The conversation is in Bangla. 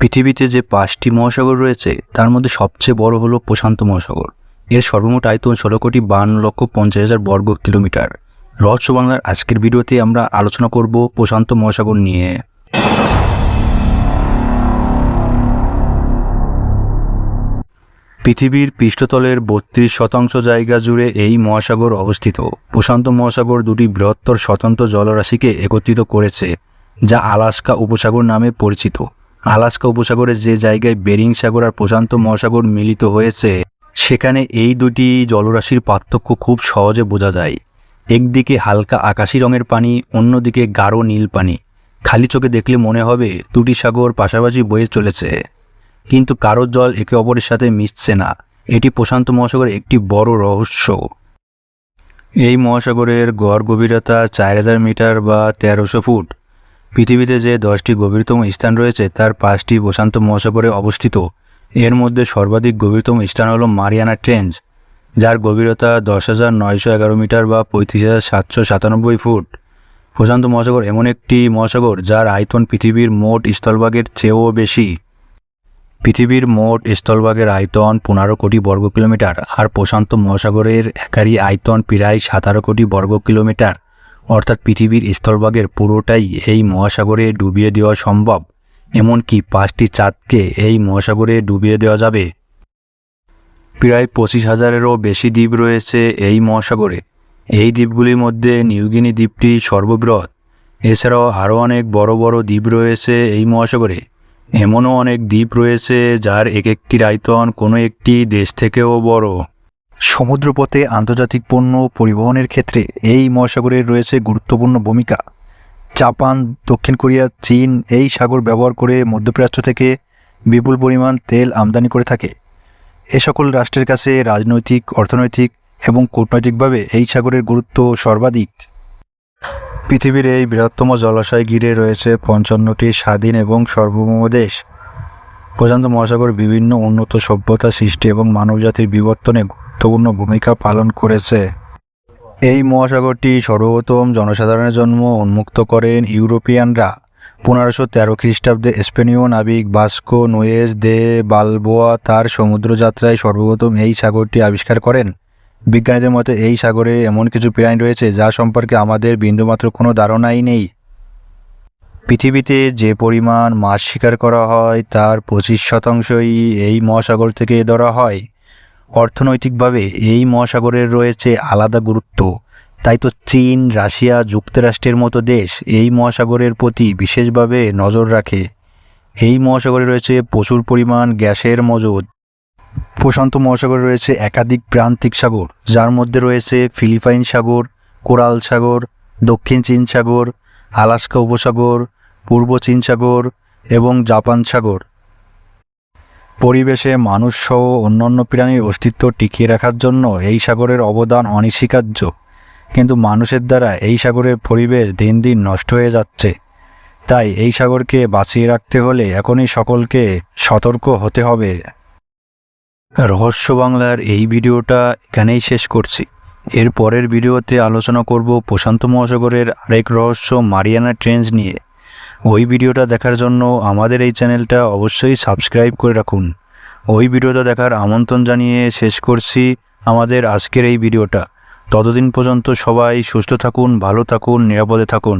পৃথিবীতে যে পাঁচটি মহাসাগর রয়েছে, তার মধ্যে সবচেয়ে বড় হলো প্রশান্ত মহাসাগর। এর সর্বমোট আয়তন ষোলো কোটি বান্ন লক্ষ পঞ্চাশ হাজার বর্গ কিলোমিটার। রহস্য বাংলার আজকের ভিডিওতে আমরা আলোচনা করব প্রশান্ত মহাসাগর নিয়ে। পৃথিবীর পৃষ্ঠতলের বত্রিশ শতাংশ জায়গা জুড়ে এই মহাসাগর অবস্থিত। প্রশান্ত মহাসাগর দুটি বৃহত্তর স্বতন্ত্র জলরাশিকে একত্রিত করেছে, যা আলাস্কা উপসাগর নামে পরিচিত। আলাস্কা উপসাগরের যে জায়গায় বেরিং সাগর আর প্রশান্ত মহাসাগর মিলিত হয়েছে, সেখানে এই দুটি জলরাশির পার্থক্য খুব সহজে বোঝা যায়। একদিকে হালকা আকাশি রঙের পানি, অন্যদিকে গাঢ় নীল পানি। খালি চোখে দেখলে মনে হবে দুটি সাগর পাশাপাশি বয়ে চলেছে। কিন্তু কারোর জল একে অপরের সাথে মিশছে না। এটি প্রশান্ত মহাসাগরের একটি বড় রহস্য। এই মহাসাগরের গড় গভীরতা চার হাজার মিটার বা তেরোশো ফুট। পৃথিবীতে যে দশটি গভীরতম স্থান রয়েছে, তার পাঁচটি প্রশান্ত মহাসাগরে অবস্থিত। এর মধ্যে সর্বাধিক গভীরতম স্থান হলো মারিয়ানা ট্রেঞ্চ যার গভীরতা দশ হাজার নয়শো এগারো মিটার বা পঁয়ত্রিশ হাজার সাতশো সাতানব্বই ফুট। প্রশান্ত মহাসাগর এমন একটি মহাসাগর যার আয়তন পৃথিবীর মোট স্থলভাগের চেয়েও বেশি। পৃথিবীর মোট স্থলভাগের আয়তন পনেরো কোটি বর্গ কিলোমিটার, আর প্রশান্ত মহাসাগরের একারই আয়তন প্রায় সতেরো কোটি বর্গ কিলোমিটার। অর্থাৎ পৃথিবীর স্থলভাগের পুরোটাই এই মহাসাগরে ডুবিয়ে দেওয়া সম্ভব, এমনকি পাঁচটি চাঁদকে এই মহাসাগরে ডুবিয়ে দেওয়া যাবে। প্রায় পঁচিশ হাজারেরও বেশি দ্বীপ রয়েছে এই মহাসাগরে। এই দ্বীপগুলির মধ্যে নিউগিনি দ্বীপটি সর্ববৃহৎ। এছাড়াও আরও অনেক বড় বড় দ্বীপ রয়েছে এই মহাসাগরে। এমনও অনেক দ্বীপ রয়েছে যার এক একটির আয়তন কোনো একটি দেশ থেকেও বড়। সমুদ্রপথে আন্তর্জাতিক পণ্য পরিবহনের ক্ষেত্রে এই মহাসাগরের রয়েছে গুরুত্বপূর্ণ ভূমিকা। জাপান, দক্ষিণ কোরিয়া, চীন এই সাগর ব্যবহার করে মধ্যপ্রাচ্য থেকে বিপুল পরিমাণ তেল আমদানি করে থাকে। এ সকল রাষ্ট্রের কাছে রাজনৈতিক, অর্থনৈতিক এবং কূটনৈতিকভাবে এই সাগরের গুরুত্ব সর্বাধিক। পৃথিবীর এই বৃহত্তম জলাশয় ঘিরে রয়েছে পঞ্চান্নটি স্বাধীন এবং সার্বভৌম দেশ। প্রশান্ত মহাসাগর বিভিন্ন উন্নত সভ্যতা সৃষ্টি এবং মানবজাতির বিবর্তনে গুরুত্বপূর্ণ ভূমিকা পালন করেছে। এই মহাসাগরটি সর্বপ্রথম জনসাধারণের জন্ম উন্মুক্ত করেন ইউরোপিয়ানরা। পনেরোশো তেরো খ্রিস্টাব্দে স্পেনীয় নাবিক বাস্কো নোয়েজ দে বালবোয়া তার সমুদ্রযাত্রায় সর্বপ্রথম এই সাগরটি আবিষ্কার করেন। বিজ্ঞানীদের মতে এই সাগরে এমন কিছু প্রাণী রয়েছে যা সম্পর্কে আমাদের বিন্দুমাত্র কোনো ধারণাই নেই। পৃথিবীতে যে পরিমাণ মাছ শিকার করা হয় তার পঁচিশ শতাংশই এই মহাসাগর থেকে ধরা হয়। অর্থনৈতিকভাবে এই মহাসাগরের রয়েছে আলাদা গুরুত্ব। তাই তো চীন, রাশিয়া যুক্তরাষ্ট্রের মতো দেশ এই মহাসাগরের প্রতি বিশেষভাবে নজর রাখে। এই মহাসাগরে রয়েছে প্রচুর পরিমাণ গ্যাসের মজুদ। প্রশান্ত মহাসাগরে রয়েছে একাধিক প্রান্তিক সাগর, যার মধ্যে রয়েছে ফিলিপাইন সাগর, কোরাল সাগর, দক্ষিণ চীন সাগর, আলাস্কা উপসাগর, পূর্ব চীন সাগর এবং জাপান সাগর। পরিবেশে মানুষসহ অন্যান্য প্রাণীর অস্তিত্ব টিকিয়ে রাখার জন্য এই সাগরের অবদান অনস্বীকার্য। কিন্তু মানুষের দ্বারা এই সাগরের পরিবেশ দিন দিন নষ্ট হয়ে যাচ্ছে। তাই এই সাগরকে বাঁচিয়ে রাখতে হলে এখনই সকলকে সতর্ক হতে হবে। রহস্য বাংলার এই ভিডিওটা এখানেই শেষ করছি। এর পরের ভিডিওতে আলোচনা করব প্রশান্ত মহাসাগরের আরেক রহস্য মারিয়ানা ট্রেঞ্চ নিয়ে। ওই ভিডিওটা দেখার জন্য আমাদের এই চ্যানেলটা অবশ্যই সাবস্ক্রাইব করে রাখুন। ওই ভিডিওটা দেখার আমন্ত্রণ জানিয়ে শেষ করছি আমাদের আজকের এই ভিডিওটা। ততদিন পর্যন্ত সবাই সুস্থ থাকুন, ভালো থাকুন, নিরাপদে থাকুন।